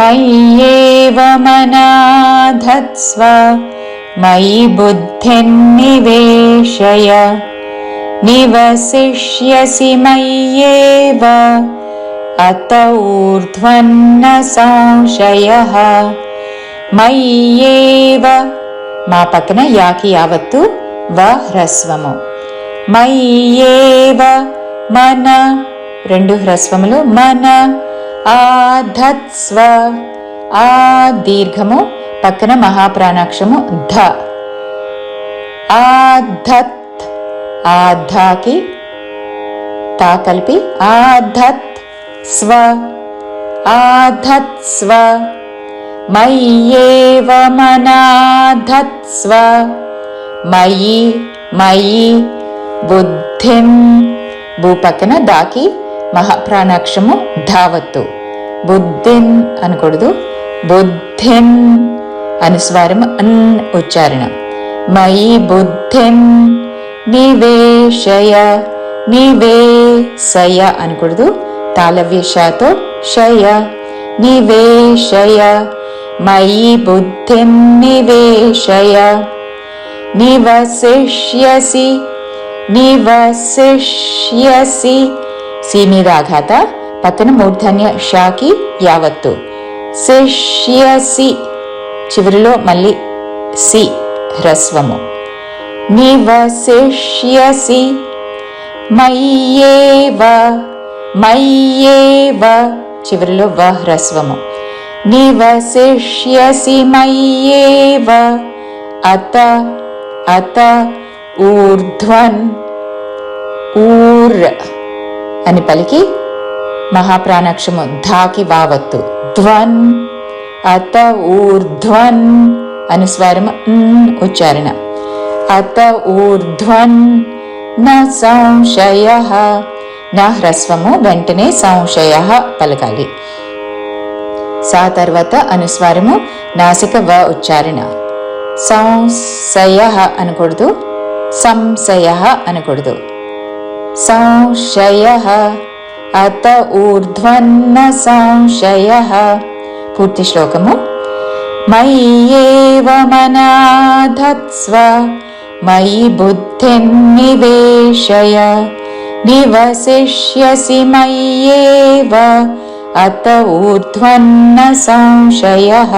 मय्येव मनाधत्स्व मयि बुद्धिन्निवेशय निवसिष्यसि मय्येव अत ऊर्ध्वन्न संशयः మయ్యేవ మా పక్కన యాకి యావత్తు వ హ్రస్వము మయ్యేవ మన రెండు హ్రస్వములు మన ఆధత్స్వ. ఆ దీర్ఘము పక్కన మహాప్రాణాక్షము ధ. ఆధత్. ఆధాకి తా కలిపి ఆధత్ స్వ ఆధత్ స్వ మయ్యేవ మనాధత్స్వ. మయి మయి బుద్ధిం. భూ పక్కన దాకి మహాప్రాణాక్షము ధావత్తు. బుద్ధిన్ అనకూడదు. బుద్ధిన్ అనుస్వారం అన్ ఉచ్చారణ. మయి బుద్ధిన్ నివేశయ నివేశయ అనకూడదు. తాళవ్యషతో శయ నివేశయ. మయి బుద్ధిం నివేశయ నివసిష్యసి నివసిష్యసి సి మీద పక్కన మూర్ధన్య షాకి యావత్తు. శిష్యసి చివరిలో మళ్ళీ సి హ్రస్వము. నివశిష్యసి మయ్యేవ మయ్యేవ చివరిలో వ హ్రస్వము. నివశిష్యసి మయ్యేవ అత అత ఊర్ధ్వన్ ఊర్. అని పలికి మహాప్రాణాక్షము ధాకి వావత్తు. ధ్వన్ అత ఊర్ధ్వన్ అని న్ ఉచ్చారణ. అత ఊర్ధ్వన్ న సంశయ నా హ్రస్వము వెంటనే సంశయ పలకాలి. సా తర్వాత అనుస్వారము నాసిక వ ఉచ్చారణ. సంశయ అనకూడదు సంశయ అనకూడదు. संशयः। अत ऊर्ध्वन्न संशयः। पूर्तिश्लोकमु मयि मनाधत्स्व मयि बुद्धिन्निवेशय निवसिष्यसि मय्येव अत ऊर्ध्वन्न संशयः।